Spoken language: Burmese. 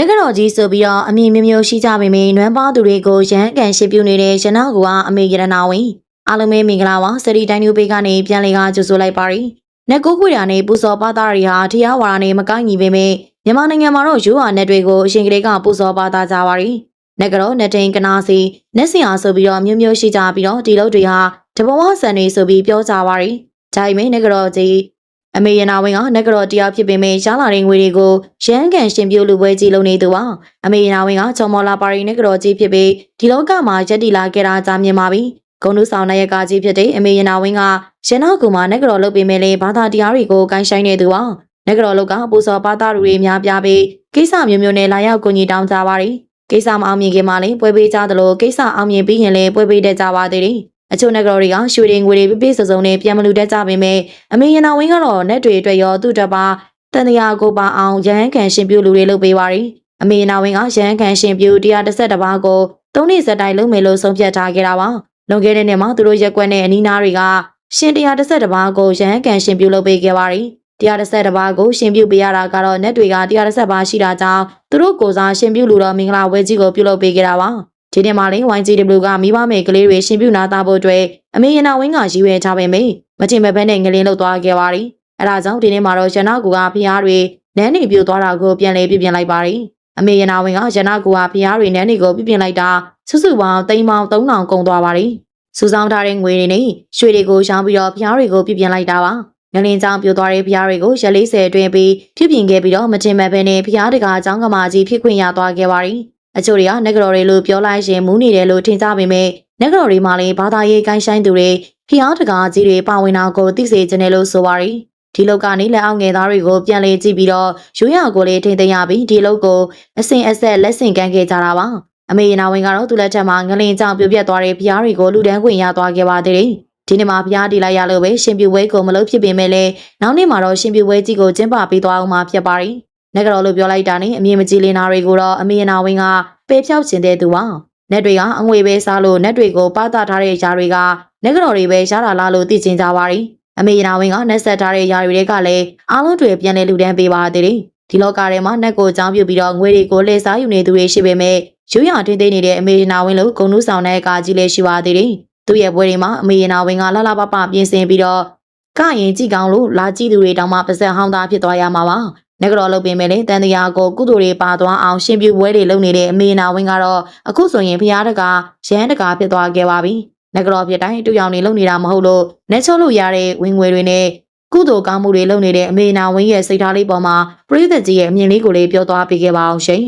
နဂရော်ကြီးဆိုပြီးတော့အမည်မျိုးမျိုးရှိကြပေမယ့်နွမ်းပါသူတွေကိုရန်ကန်ရှိပြုနေတဲ့ရနာကူကအမေရတနာဝင်အားလုံးပဲမင်္ဂလာပါစရီတိုင်းမျိုးပေးကနေပြန်လေကကြိုဆိုလိုက်ပါရီနက်ကိုခွေတာနဲ့ပူစောပါသားတွေဟာတရားဝါဒနဲ့မကိုက်ညီပေမယ့်မြန်မာနိုင်ငံမှာတော့ရိုးရာနဲ့တွေကိုအရှင်ကလေးကပူစောပါသားကြပါရီနဂရောနတ်တိန်ကနာစီနက်စင်အားဆိုပြီးတော့မျိုးမျိုးရှိကြပြီးတော့ဒီလုပ်တွေဟာတဘဝဆန်တွေဆိုပြီးပြောကြပါရီဒါပေမဲ့နဂရောကြီး အမေရနာဝင်းကနဂရော်တရားဖြစ်ပေမဲ့ရှားလာတဲ့ငွေတွေကိုရန်ကန်ရှင်ပြုလူပွဲကြီးလုပ်နေသူပါအမေရနာဝင်းကချော်မော်လာပါရီနဂရော်ကြီးဖြစ်ပြီးဒီလောကမှာယက်တီလာခဲ့တာကြာမြင်ပါပြီဂုံလူဆောင်နိုင်ရကကြီးဖြစ်တဲ့အမေရနာဝင်းကရန်နာကူမှာနဂရော်လုပ်ပေမဲ့လေဘာသာတရားတွေကိုကိုင်းဆိုင်နေသူပါနဂရော်လုပ်ကပူစောပါသားတွေများပြားပြီးကိစ္စမျိုးမျိုးနဲ့လာရောက်ကူညီတောင်းကြပါရီကိစ္စမအောင်မြင်ခင်မှာလေပွဲပေးကြသလိုကိစ္စအောင်မြင်ပြီးရင်လေပွဲပေးတတ်ကြပါသေးတယ် အချို့နဂရော်တွေကရွှေတွေငွေတွေပြပြစုံစုံနဲ့ပြန်မလူတတ်ကြပေမဲ့အမေရနာဝင်းကတော့နက်တွေအတွက်ရောသူ့တက်ပါတန်တရာကိုပါအောင်ရဟန်းခံရှင်ပြုလူတွေလုပ်ပေးပါရီအမေရနာဝင်းကရဟန်းခံရှင်ပြု131ပါးကိုသုံးနှစ်ဆက်တိုင်လုပ်မယ်လို့ဆုံးဖြတ်ထားခဲ့တာပါလွန်ခဲ့တဲ့နှစ်မှာသူတို့ရက်ကွက်နဲ့အနီးနားတွေကရှင်131ပါးကိုရဟန်းခံရှင်ပြုလုပ်ပေးခဲ့ပါရီ131ပါးကိုရှင်ပြုပေးရတာကတော့နက်တွေက130ပါးရှိတာကြောင့်သူတို့ကိုစားရှင်ပြုလူတော်မင်္ဂလာဝဲကြီးကိုပြုလုပ်ပေးခဲ့တာပါ ဒီနေ့မှလည်း YGW ကမိဘမယ်ကလေးတွေရှင်ပြုနာသားဖို့အတွက်အမေရနာဝင်းကရည်ရွယ်ထားပေမယ့်မချင်မဘဲနဲ့ငလင်းလောက်သွားခဲ့ပါရီအဲဒါကြောင့်ဒီနေ့မှာတော့ရနာကူကဖျားတွေနန်းနေပြိုသွားတာကိုပြန်လေပြပြင်လိုက်ပါရီအမေရနာဝင်းကရနာကူကဖျားတွေနန်းနေကိုပြပြင်လိုက်တာစုစုပေါင်းသိန်းပေါင်း3000ကုန်သွားပါရီစူဆောင်းထားတဲ့ငွေတွေနဲ့ရွှေတွေကိုရှောင်းပြီးတော့ဖျားတွေကိုပြပြင်လိုက်တာပါငလင်းကြောင့်ပြိုသွားတဲ့ဖျားတွေကိုရက်40အတွင်းပြီးပြပြင်ခဲ့ပြီးတော့မချင်မဘဲနဲ့ဖျားတကာအကြောင်းကမာကြီးဖြစ်ခွင့်ရသွားခဲ့ပါရီ အချို့တွေကနဂရော်တွေလို့ပြောလိုက်ရင်မူးနေတယ်လို့ထင်ကြပေမဲ့နဂရော်တွေမှာလည်းဘာသာရေးကိုင်းဆိုင်သူတွေဖျားတကာကြီးတွေပါဝင်တာကိုသိစေခြင်းနဲ့လို့ဆိုပါရီဒီလောက်ကနေလက်အောက်ငယ်သားတွေကိုပြန်လေကြည့်ပြီးတော့ရိုးရကိုလေးထိမ့်သိမ်းရပြီးဒီလောက်ကိုအစင်အဆက်လက်ဆင့်ကမ်းခဲ့ကြတာပါအမေရနာဝင်ကတော့သူ့လက်ထက်မှာငလင်ကြောင်ပြိုပြက်သွားတဲ့ဖျားတွေကိုလူဒန်းခွင့်ရသွားခဲ့ပါသေးတယ်ဒီနေ့မှာဖျားတီလိုက်ရလို့ပဲရှင်ပြူဝဲကိုမလို့ဖြစ်ပေမဲ့လည်းနောက်နေ့မှာတော့ရှင်ပြူဝဲကြီးကိုကျင်းပပေးသွားအောင်မှာဖြစ်ပါရီ နဂရော်လို့ပြောလိုက်တာနဲ့အမြင်မကြည်လင်တာတွေကိုတော့အမေရနာဝင်ကပေဖြောက်ခြင်းတဲ့သူပါနက်တွေကအငွေပဲစားလို့နက်တွေကိုပါတာထားတဲ့ຢာတွေကနဂရော်တွေပဲရှားတာလားလို့သိချင်ကြပါရီအမေနာဝင်းကနက်ဆက်ထားတဲ့ຢာတွေကလည်းအားလုံးတွေပြန်လဲလူတန်းပေးပါသေးတယ်ဒီလောကထဲမှာနက်ကိုကြောင်းပြုတ်ပြီးတော့ငွေတွေကိုလှည့်စားယူနေသူတွေရှိပေမဲ့ရိုးရာတင်းသိနေတဲ့အမေနာဝင်းလို့ဂုံနုဆောင်တဲ့ကာကြီးလည်းရှိပါသေးတယ်သူ့ရဲ့ပွဲတွေမှာအမေနာဝင်းကလှလှပပပြင်ဆင်ပြီးတော့ကရင်ကြည့်ကောင်းလို့လာကြည့်သူတွေတောင်မှပါဇက်ဟောင်းသားဖြစ်သွားရမှာပါ နဂရောလုပ်ပင်မဲ့လေတန်တရားကိုကုသိုလ်တွေပါသွားအောင်ရှင်ပြူပွဲတွေလုပ်နေတဲ့အမေနာဝင်းကတော့အခုဆိုရင်ဖျားတကာရဟန်းတကာဖြစ်သွားခဲ့ပါပြီနဂရောဖြစ်တိုင်းတူရောင်နေလုပ်နေတာမဟုတ်လို့လက်ချုံလို့ရတဲ့ဝင်ငွေတွေနဲ့ကုသိုလ်ကောင်းမှုတွေလုပ်နေတဲ့အမေနာဝင်းရဲ့စိတ်ထားလေးပေါ်မှာပရိသတ်ကြီးရဲ့အမြင်လေးကိုလေးပြောသွားပေးခဲ့ပါအောင်ရှင်